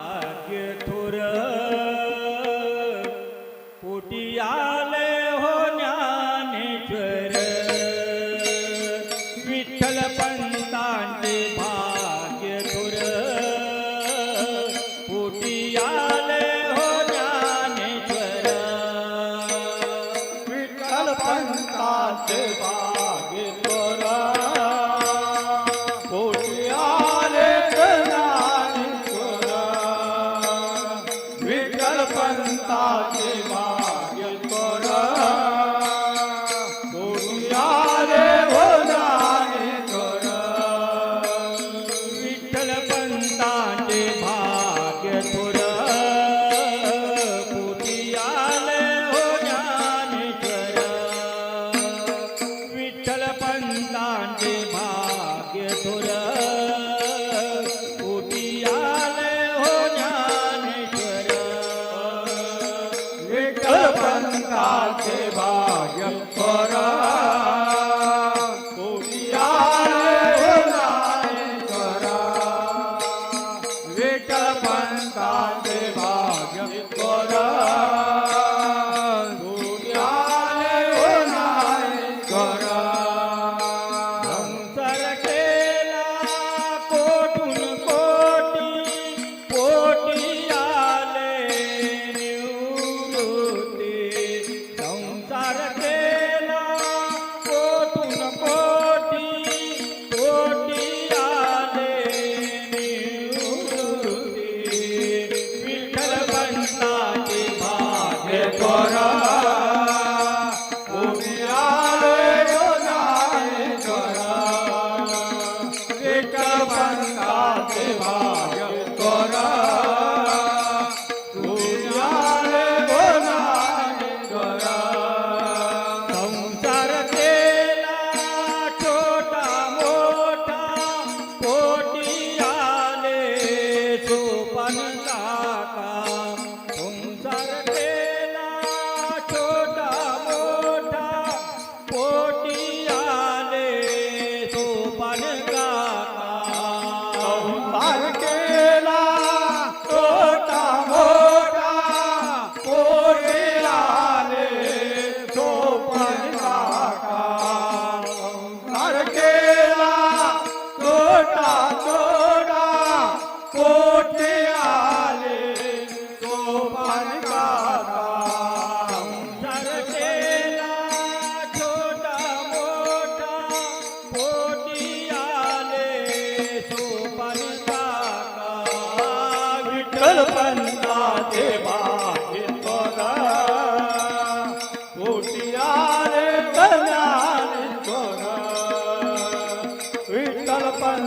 थोर पोटी हो ज्ञानेश्वर विठ्ठल पंतांचे 나 para का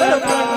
Bye.